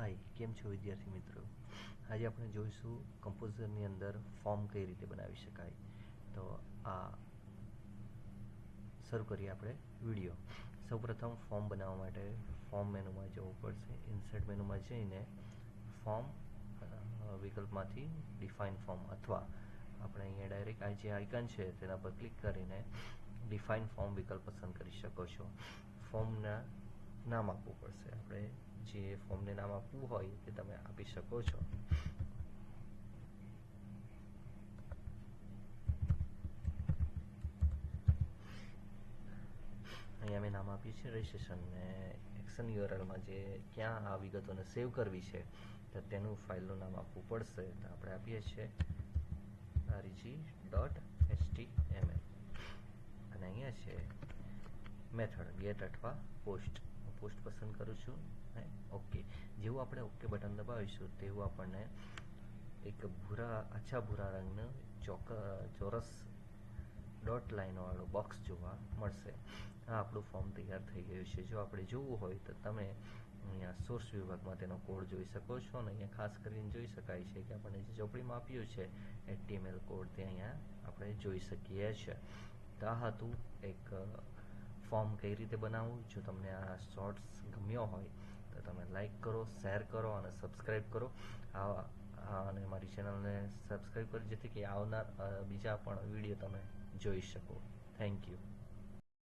હાય, કેમ છો વિદ્યાર્થી મિત્રો? આજે આપણે જોઈશું કમ્પોઝરની અંદર ફોર્મ કઈ રીતે બનાવી શકાય. તો આ શરૂ કરીએ આપણે વીડિયો. સૌપ્રથમ ફોર્મ બનાવવા માટે ફોર્મ મેનુમાં જવું પડશે. ઇન્સર્ટ મેનુમાં જઈને ફોર્મ વિકલ્પમાંથી ડિફાઇન ફોર્મ અથવા આપણે અહીંયા ડાયરેક્ટ આ જે આઇકન છે તેના પર ક્લિક કરીને ડિફાઇન ફોર્મ વિકલ્પ પસંદ કરી શકો છો. ફોર્મના નામ આપવું પડશે. આપણે જે ફોર્મને નામ આપવું હોય તે તમે આપી શકો છો. અહીંયા મેં નામ આપ્યું છે રજિસ્ટ્રેશન ને એક્શન યુઆરએલમાં જે ક્યાં આ વિગતોને સેવ કરવી છે, તો તેનું ફાઇલનું નામ આપવું પડશે. તો આપણે આપીએ છીએ આરજી ડોટ એચટીએમએલ અને અહીંયા છે મેથડ ગેટ અથવા પોસ્ટ પોસ્ટ પસંદ કરું છું અને ઓકે જેવું આપણે ઓકે બટન દબાવીશું, તેવું આપણને એક ભૂરા આછા ભૂરા રંગનું ચોક, ચોરસ ડોટ લાઇનવાળો બોક્સ જોવા મળશે. આ આપણું ફોર્મ તૈયાર થઈ ગયું છે. જો આપણે જોવું હોય તો તમે અહીંયા સોર્સ વિભાગમાં તેનો કોડ જોઈ શકો છો અને અહીંયા ખાસ કરીને જોઈ શકાય છે કે આપણને જે ચોપડીમાં આપ્યું છે એટીએમએલ કોડ તે અહીંયા આપણે જોઈ શકીએ છીએ તો આ હતું એક ફોર્મ કઈ રીતે બનાવવું, જો તમને આ શોર્ટ્સ ગમ્યો હોય, તો તમે લાઈક કરો શેર કરો અને સબસ્ક્રાઈબ કરો. આ અને મારી ચેનલને સબસ્ક્રાઈબ કરો, જેથી કે આવનાર બીજા પણ વીડિયો તમે જોઈ શકો. Thank you